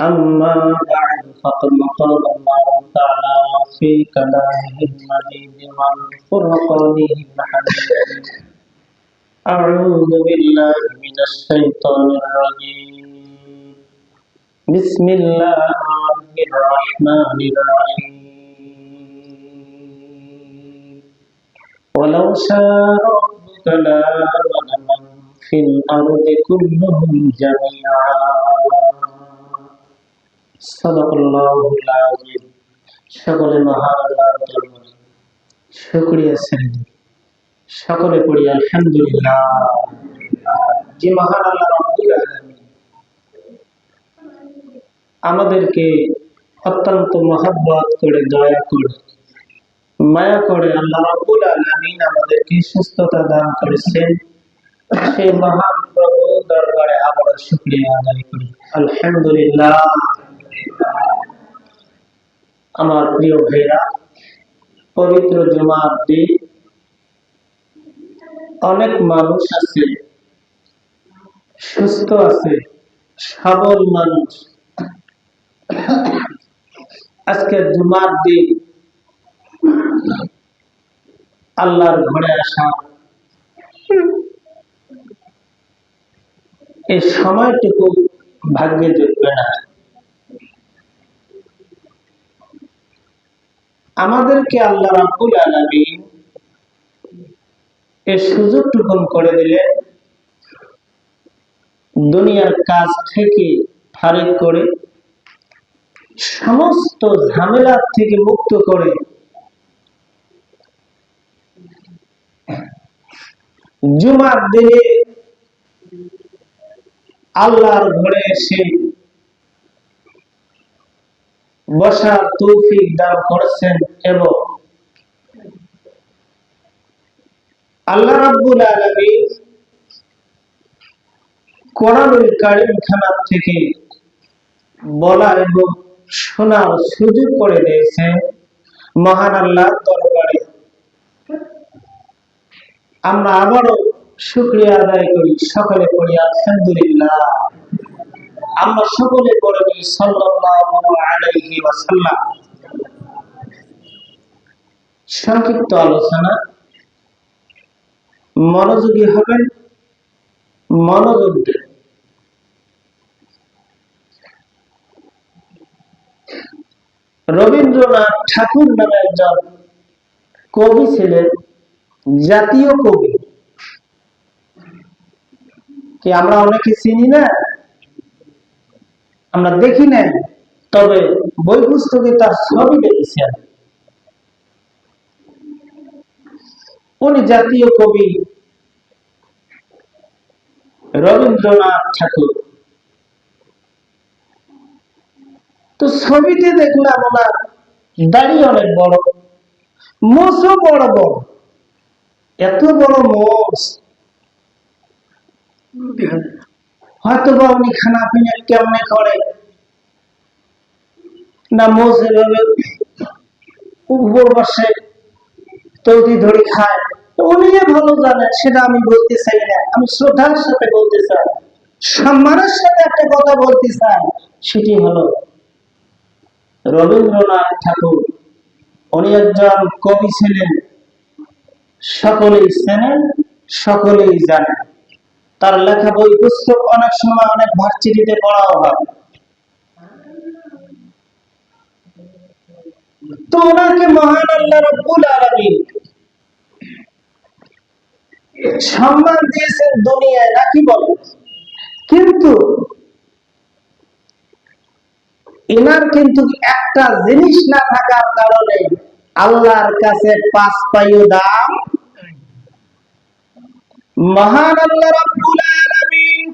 أما بعد فقد قال الله تعالى في كلامه المجيد والفرقانه الحميد أعوذ بالله من الشيطان الرجيم بسم الله الرحمن الرحيم ولو شاء ربك لآمن من في الأرض كلهم جميعا সকলে পড়ি, আলহামদুলিল্লাহ। যে মহান আল্লাহ আব্দুল আমাদেরকে অত্যন্ত মহাব্বত করে, দয়া করে, মায়া করে আল্লাহ রাবুল আলমিন আমাদেরকে সুস্থতা দান করেছেন। সেই মহান প্রভু দরবারে আবার শুক্রিয়া আদায় করি। আলহামদুলিল্লাহ। আমার প্রিয় ভাইরা, পবিত্র জুমার দিন অনেক মানুষ আছে, সুস্থ আছে, সবল মানুষ। আজকে জুমার দিন আল্লাহর ঘরে আসা। এই সময়টুকু ভাগ্যে জুটবে না। আমাদেরকে আল্লাহ রাব্বুল আলামিন এই সুযোগটুকু করে দিলে দুনিয়ার কাজ থেকে ফারিক করে, সমস্ত ঝামেলার থেকে মুক্ত করে, জুমার দিনে আল্লাহর ঘরে এসে বসার তৌফিক দান করেছেন এবং আল্লাহ রাব্বুল আলামিন কোরআনুল কারীম খানা থেকে বলা এবং শোনার সুযোগ করে দিয়েছেন মহান আল্লাহর দরবারে। আমরা আবারও শুকরিয়া আদায় করি। সকলে করি আলহামদুলিল্লাহ। আমরা সকলে করে সংক্ষিপ্ত আলোচনা। মনোযোগী হবেন, মনোযোগ দেন। রবীন্দ্রনাথ ঠাকুর নামে একজন কবি ছিলেন, জাতীয় কবি। কি আমরা অনেকে চিনি না? আমরা দেখি না তবে বই পুস্তকে তার ছবি দেখেছি উনি জাতীয় কবি রবীন্দ্রনাথ ঠাকুর। তো ছবিতে দেখলাম ওনার দাড়ি অনেক বড় মোষও বড় বড়, এত বড় মোষ হয়তো বা উনি খানা পিনা কেমনে করে? না মোষ এভাবে উপর বসে তৌতি ধরে খায়। ভালো সেটা আমি বলতে চাই না। আমি শ্রদ্ধার সাথে বলতে চাই, সম্মানের সাথে একটা কথা বলতে চাই, সেটি হলো, রবীন্দ্রনাথ ঠাকুর, উনি একজন কবি ছিলেন। সকলেই চেনেন, সকলেই জানেন। তার লেখা বই পুস্তক অনেক সময় অনেক ভার্সিটিতে পড়াও হয়। তো ওনাকে মহান আল্লাহ রব্বুল আলামিন সম্মান দিয়েছেন দুনিয়ায় নাকি বলে? কিন্তু এনার কিন্তু একটা জিনিস না থাকার কারণে আল্লাহর কাছে পাঁচ পাইও দাম মহান আল্লাহ রাব্বুল আলামিন